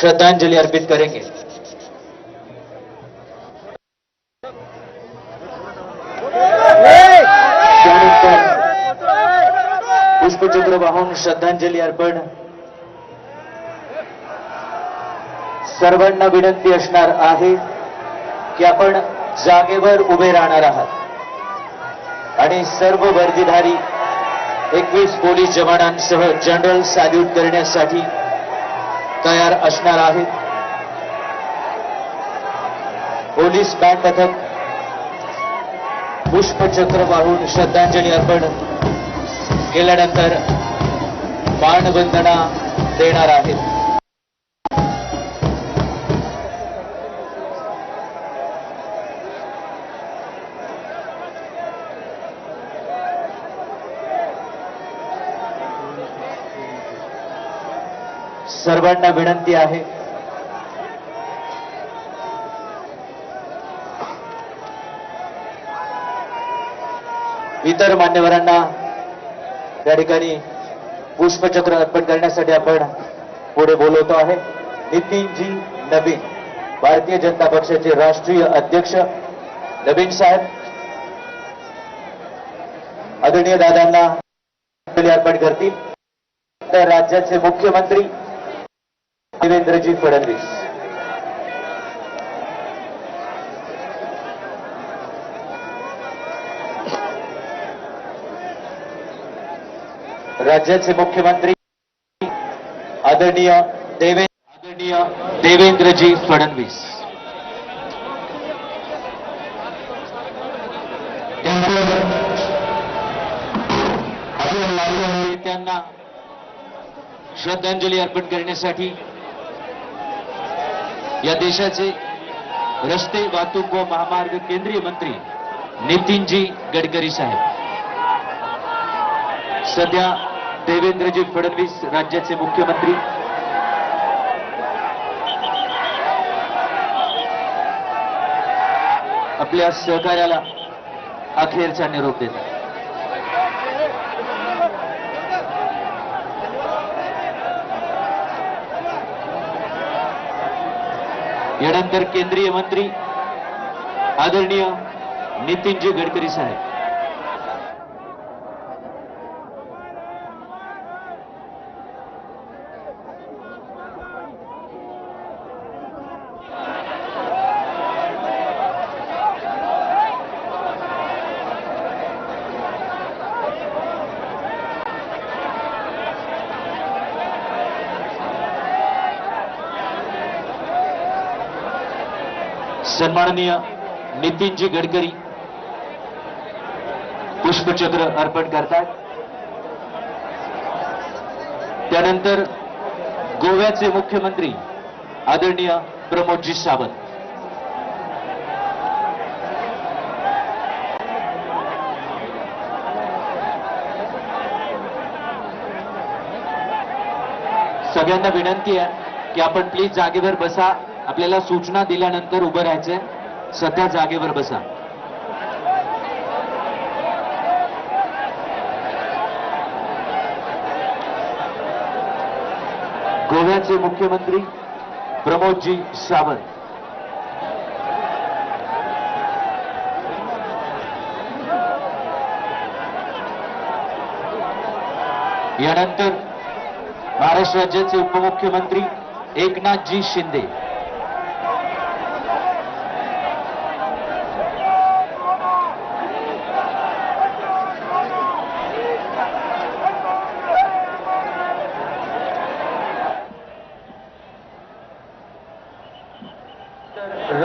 श्रद्धांजलि अर्पित करेंगे। त्यानंतर पुष्पचक्र वाहून श्रद्धांजली अर्पण। सर्वांना विनंती असणार आहे की आपण जागेवर उभे राहणार आहात. आणि सर्व वर्दीधारी एकवीस पोलीस जवानांसह जनरल सॅल्यूट करण्यासाठी तयार असणार आहेत. पोलीस बँड पथक पुष्पचक्र वाहून श्रद्धांजली अर्पण केल्यानंतर बाणवंदना देणार आहेत. सर्वांना विनंती आहे. इतर मान्यवरांना त्या ठिकाणी पुष्पचक्र अर्पण करण्यासाठी आपण पुढे बोलवतो आहे. नितीनजी नवीन भारतीय जनता पक्षाचे राष्ट्रीय अध्यक्ष नवीन साहेब आदरणीय दादांना अर्पण करतील. तर राज्याचे मुख्यमंत्री देवेंद्रजी फडणवीस राज्याचे मुख्यमंत्री आदरणीय आदरणीय देवेंद्रजी फडणवीस श्रद्धांजली अर्पण करण्यासाठी या देशाचे रस्ते वाहतूक व महामार्ग केंद्रीय मंत्री नितीनजी गडकरी साहेब. सध्या देवेंद्रजी फडणवीस राज्याचे मुख्यमंत्री. आपल्या सहकार्याला अखेरचा निरोप देतात. यानंतर केंद्रीय मंत्री आदरणीय नितीनजी गडकरी साहेब. सन्माननीय नितीनजी गडकरी पुष्पचक्र अर्पण करतात. त्यानंतर गोव्याचे मुख्यमंत्री आदरणीय प्रमोदजी सावंत. सगळ्यांना विनंती आहे की आपण प्लीज जागेवर बसा. आपल्याला सूचना दिल्यानंतर उभं राहायचंय सध्या जागेवर बसा. गोव्याचे मुख्यमंत्री प्रमोदजी सावंत. यानंतर महाराष्ट्र राज्याचे उपमुख्यमंत्री एकनाथजी शिंदे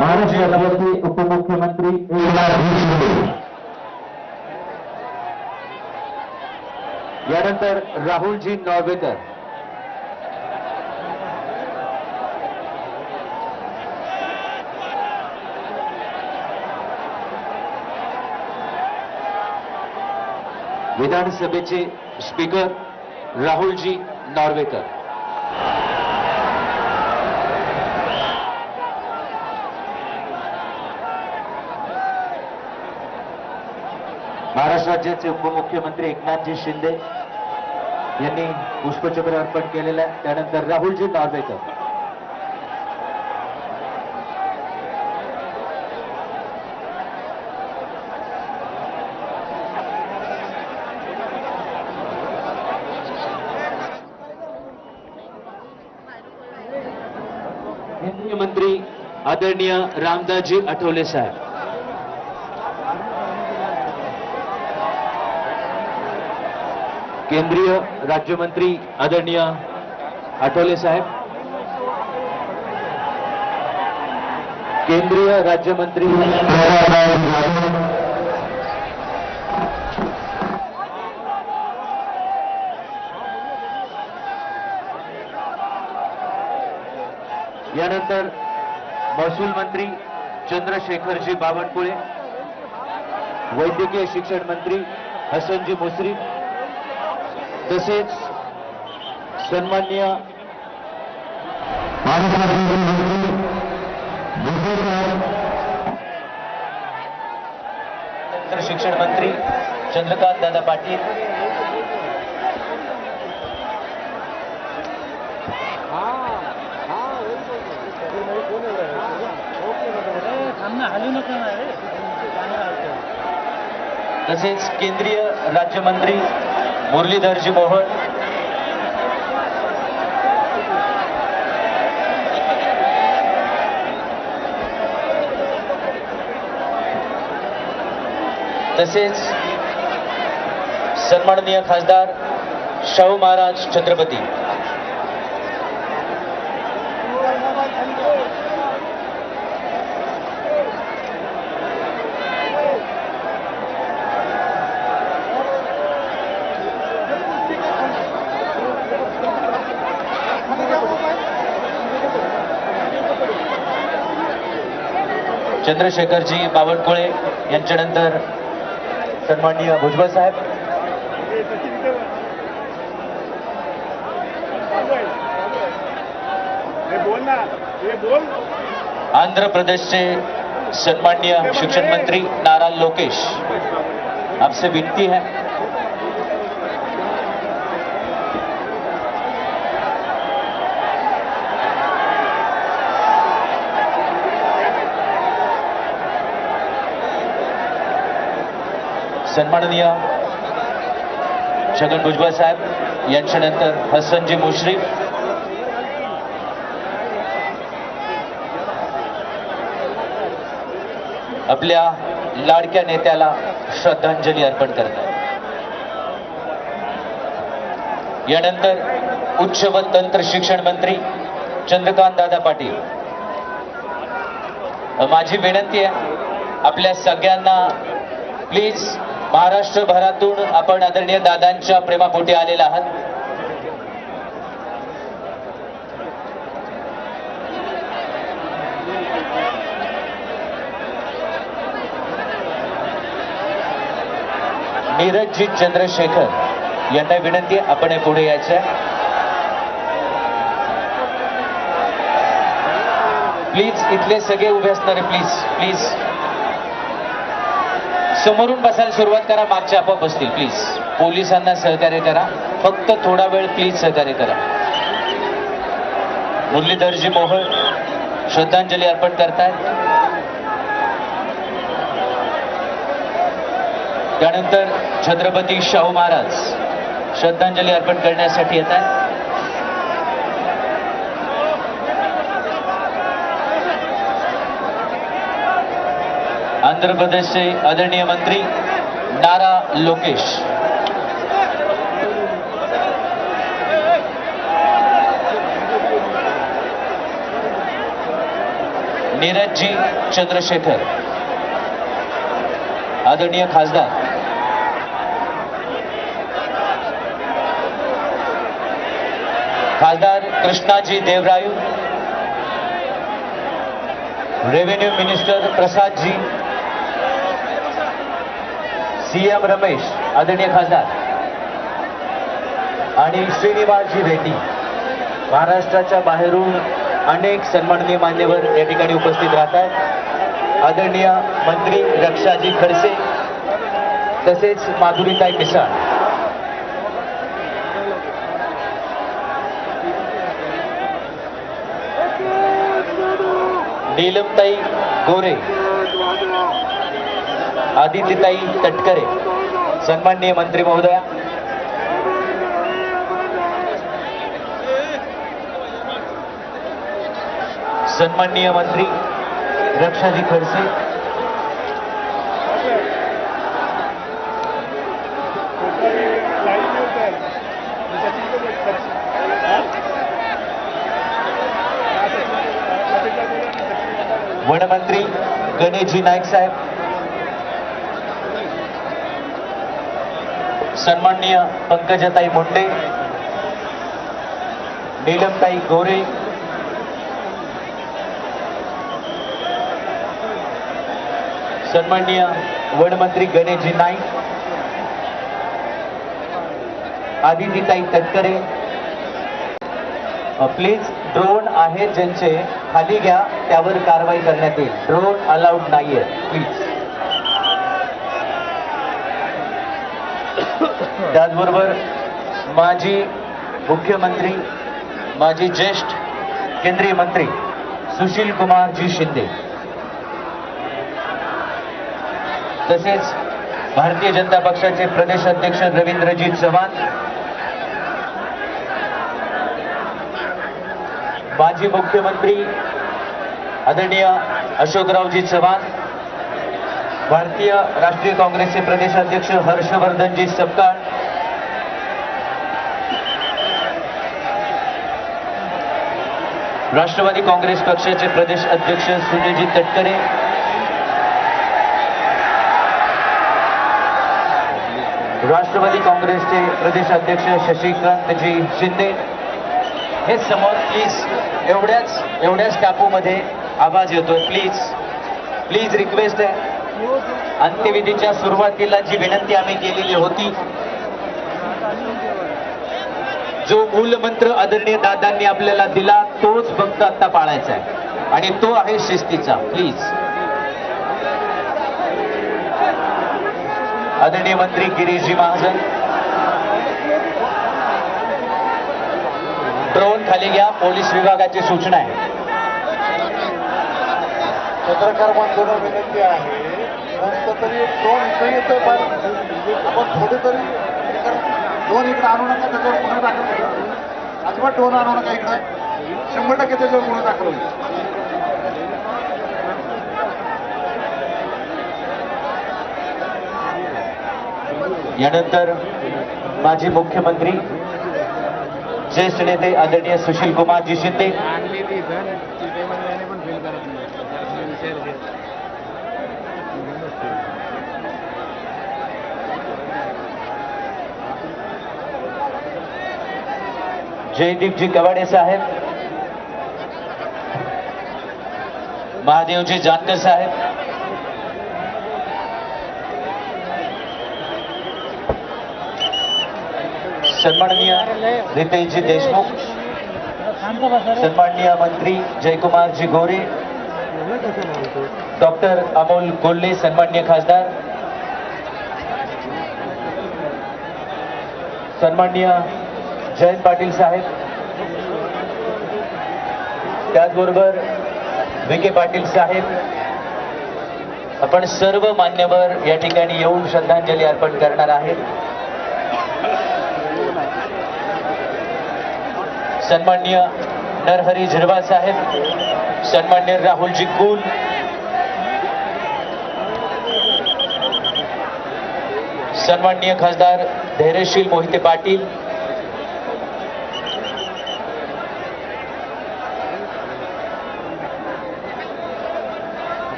महाराष्ट्र राज्याचे उपमुख्यमंत्री एकनाथजी शिंदे यानंतर राहुलजी नॉर्वेकर विधानसभेचे स्पीकर राहुलजी नॉर्वेकर महाराष्ट्र राज्याचे उपमुख्यमंत्री एकनाथजी शिंदे. यांनी पुष्पचक्र अर्पण केलेलं आहे. त्यानंतर राहुलजी नार्वेकर मंत्री आदरणीय रामदासजी आठवले साहेब. केंद्रीय राज्यमंत्री आदरणीय आठवले साहेब केंद्रीय राज्यमंत्री यानंतर महसूल मंत्री चंद्रशेखरजी बावनकुळे वैद्यकीय शिक्षण मंत्री हसनजी मुश्रीफ तसेच सन्मान्य शिक्षण मंत्री चंद्रकांत दादा पाटील. तसेच केंद्रीय राज्यमंत्री मुरलीधरजी मोहन तसेच सन्माननीय खासदार शाहू महाराज छत्रपती. चंद्रशेखरजी जी यांच्यानंतर सन्माननीय भुजबळ साहेब. आंध्र सन्मान्य प्रदेशचे सन्माननीय शिक्षण मंत्री नारायण लोकेश. आपसे विनती है सन्माननीय छगन भुजबळ साहेब यांच्यानंतर हसनजी मुश्रीफ. आपल्या लाडक्या नेत्याला श्रद्धांजली अर्पण करतात. यानंतर उच्च व तंत्र शिक्षण मंत्री चंद्रकांत दादा पाटील. माझी विनंती आहे आपल्या सगळ्यांना प्लीज महाराष्ट्र भरातून आपण आदरणीय दादांच्या प्रेमापोटी आलेला आहात. नीरजजी चंद्रशेखर यांना विनंती आपण हे पुढे यायच्या प्लीज इथले सगळे उभे असणारे प्लीज प्लीज समोरून बसायला सुरुवात करा मागच्या आपोआप बसतील. प्लीज पोलिसांना सहकार्य करा. फक्त थोडा वेळ प्लीज सहकार्य करा. मुरलीधरजी मोहोळ श्रद्धांजली अर्पण करतायत. त्यानंतर छत्रपती शाहू महाराज श्रद्धांजली अर्पण करण्यासाठी येत आहेत आंध्र प्रदेश से आदरणीय मंत्री नारा लोकेश. नीरज जी चंद्रशेखर. आदरणीय खासदार. खासदार Krishnaji Devarayu. Revenue minister Prasadji. CM Ramesh आदरणीय खासदार. आणि श्रीनिवासजी रेड्डी. महाराष्ट्राच्या बाहेरून अनेक सन्माननीय मान्यवर या ठिकाणी उपस्थित राहत आहेत. आदरणीय मंत्री रक्षाजी खडसे तसेच माधुरीताई मिसाळ. नीलमताई गोरे. आदित्यताई तटकरे सन्माननीय मंत्री महोदया. सन्माननीय मंत्री रक्षाजी खडसे. वनमंत्री गणेशजी नाईक साहेब. सन्माननीय पंकजाताई मुंडे नीलमताई गोरे सन्माननीय वनमंत्री गणेशजी नाईक आदितीताई तटकरे. प्लीज ड्रोन आहेत ज्यांचे खाली घ्या त्यावर कारवाई करण्यात येईल. ड्रोन अलाउड नाहीये प्लीज त्याचबरोबर माजी मुख्यमंत्री माजी ज्येष्ठ केंद्रीय मंत्री सुशील कुमारजी शिंदे. तसेच भारतीय जनता पक्षाचे प्रदेश अध्यक्ष रवींद्रजी चव्हाण माजी मुख्यमंत्री आदरणीय अशोकरावजी चव्हाण भारतीय राष्ट्रीय काँग्रेसचे प्रदेशाध्यक्ष हर्षवर्धनजी सपकाळ. राष्ट्रवादी काँग्रेस पक्षाचे प्रदेश अध्यक्ष सुनीलजी तटकरे. राष्ट्रवादी काँग्रेसचे प्रदेशाध्यक्ष शशिकांतजी शिंदे. हे समोर प्लीज एवढ्याच एवढ्याच टापूमध्ये आवाज येतोय. प्लीज प्लीज रिक्वेस्ट आहे अंत्यविधीच्या सुरुवातीला जी विनंती आम्ही केलेली होती जो मूलमंत्र आदरणीय दादांनी आपल्याला दिला तोच फक्त आता पाळायचा आहे. आणि तो आहे शिस्तीचा प्लीज आदरणीय मंत्री गिरीशजी महाजन ड्रोन खाली घ्या पोलीस विभागाची सूचना आहे. पत्रकार बांधवांना विनंती आहे. नसतं तरी दोन इथं येतं पण आपण थोडे तरी दोन इकडे आणू नका त्याच्यावर गुन्हा दाखल करा अजिबात दोन आणू नका इकडे शंभर टक्के त्याच्यावर गुन्हा दाखल होईल. यानंतर माजी मुख्यमंत्री ज्येष्ठ नेते आदरणीय सुशील कुमारजी शिंदे जयदीपजी कवाडे साहेब महादेवजी जानकर साहेब। सन्माननीय रितेशजी देशमुख शांत बसा रे सन्माननीय मंत्री जयकुमारजी गोरे डॉक्टर अमोल कोल्हे सन्माननीय खासदार सन्माननीय जयंत पाटील साहेब. त्याचबरोबर विखे पाटील साहेब. आपण सर्व मान्यवर या ठिकाणी येऊन श्रद्धांजली अर्पण करणार आहेत सन्माननीय नरहरी झिरवा साहेब सन्मान्य राहुलजी कुल. सन्माननीय खासदार धैर्यशील मोहिते पाटील.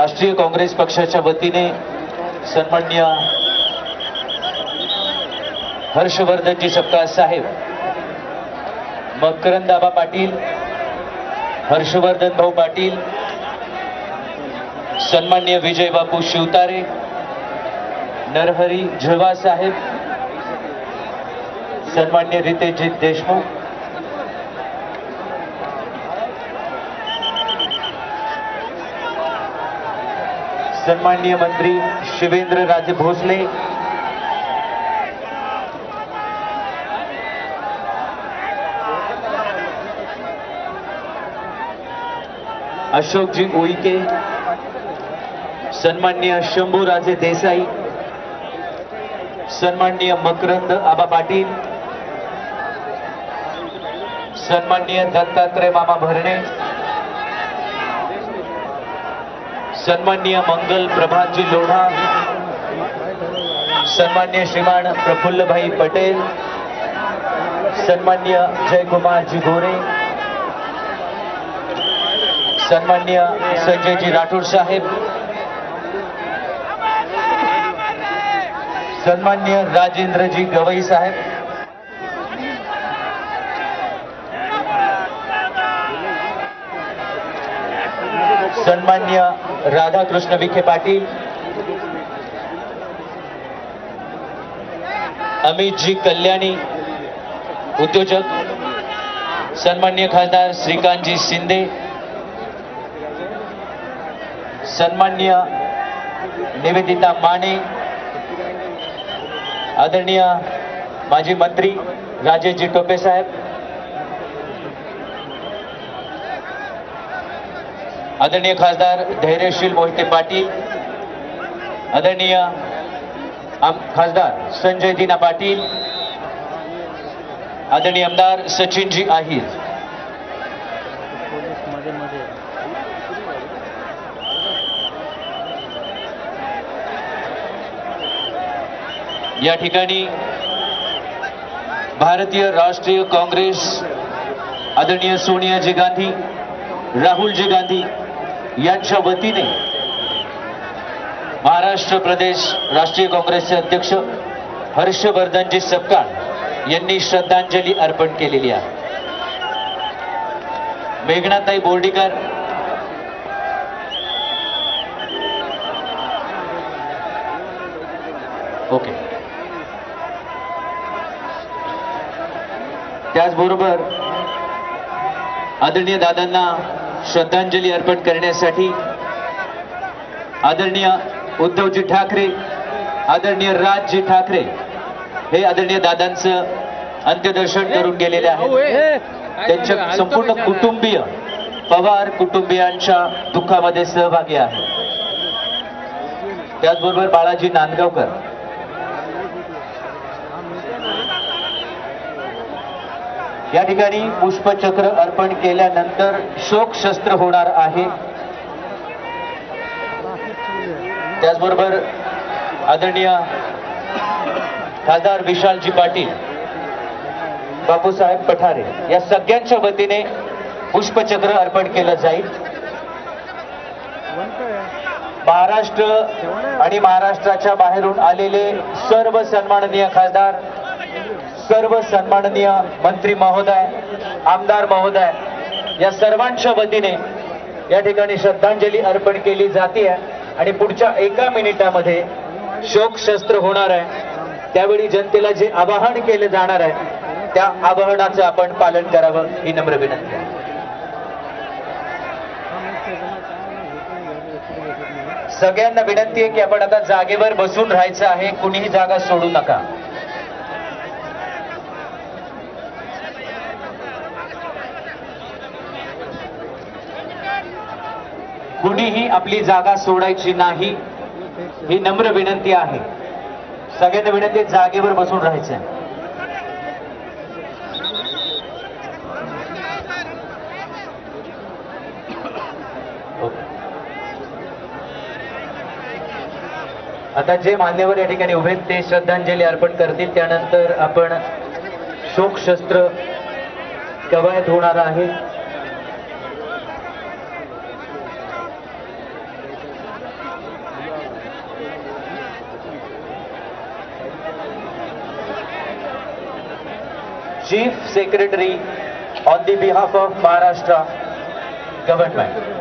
राष्ट्रीय काँग्रेस पक्षाच्या वतीने सन्मान्य हर्षवर्धनजी सपकाळ साहेब मकरंदाबा पाटील हर्षवर्धन भाऊ पाटील सन्मान्य विजय बापू शिवतारे नरहरी झळवा साहेब सन्मान्य रितेशजी देशमुख सन्माननीय मंत्री शिवेंद्र राजे भोसले। अशोकजी उईके सन्माननीय शंभूराजे देसाई। सन्माननीय मकरंद आबा पाटील। सन्माननीय दत्तात्रय मामा भरणे। सन्मान्य मंगल प्रभातजी लोढा सन्मान्य श्रीमान प्रफुल्लभाई पटेल सन्मान्य जयकुमारजी गोरे सन्मान्य संजयजी राठोड साहेब सन्मान्य राजेंद्रजी गवई साहेब सन्मान्य राधाकृष्ण विखे पाटील अमितजी कल्याणी उद्योजक सन्मान्य खासदार श्रीकांतजी शिंदे सन्मान्य निवेदिता माने आदरणीय माजी मंत्री राजेशजी टोपे साहेब आदरणीय खासदार धैर्यशील मोहिते पाटील आदरणीय आम- खासदार संजय दिना पाटील आदरणीय आमदार सचिनजी आहिर. या ठिकाणी भारतीय राष्ट्रीय काँग्रेस आदरणीय सोनियाजी गांधी राहुलजी गांधी यांच्या वतीने महाराष्ट्र प्रदेश राष्ट्रीय काँग्रेसचे अध्यक्ष हर्षवर्धनजी सपकाळ यांनी श्रद्धांजली अर्पण केलेली आहे. मेघनाताई बोर्डीकर ओके. त्याचबरोबर आदरणीय दादांना श्रद्धांजली अर्पण करण्यासाठी आदरणीय उद्धवजी ठाकरे आदरणीय राजजी ठाकरे हे आदरणीय दादांचं अंत्यदर्शन करून गेलेले आहेत. त्यांच्या संपूर्ण कुटुंबीय पवार कुटुंबियांच्या दुःखामध्ये सहभागी आहे त्याचबरोबर बाळाजी नांदगावकर या ठिकाणी पुष्पचक्र अर्पण केल्यानंतर शोक शस्त्र होणार आहे. त्याचबरोबर आदरणीय खासदार विशालजी पाटील बापूसाहेब पठारे या सगळ्यांच्या वतीने पुष्पचक्र अर्पण केलं जाईल. महाराष्ट्र आणि महाराष्ट्राच्या बाहेरून आलेले सर्व सन्माननीय खासदार सर्व सन्माननीय मंत्री महोदय आमदार महोदय या सर्वांच्या वतीने या ठिकाणी श्रद्धांजली अर्पण केली जाते आणि पुढच्या एका मिनिटामध्ये शोकशस्त्र होणार आहे. त्यावेळी जनतेला जे आवाहन केलं जाणार आहे त्या आवाहनाचं आपण पालन करावं ही नम्र विनंती आहे. सगळ्यांना विनंती आहे की आपण आता जागेवर बसून राहायचं आहे कुणीही जागा सोडू नका. कुणीही आपली जागा सोडायची नाही ही नम्र विनंती आहे. सगळ्यांना विनंती जागेवर बसून राहायचं आहे आता जे मान्यवर या ठिकाणी उभे आहेत ते श्रद्धांजली अर्पण करतील. त्यानंतर आपण शोक शस्त्र कवायत होणार आहे. Chief Secretary on the behalf of Maharashtra government.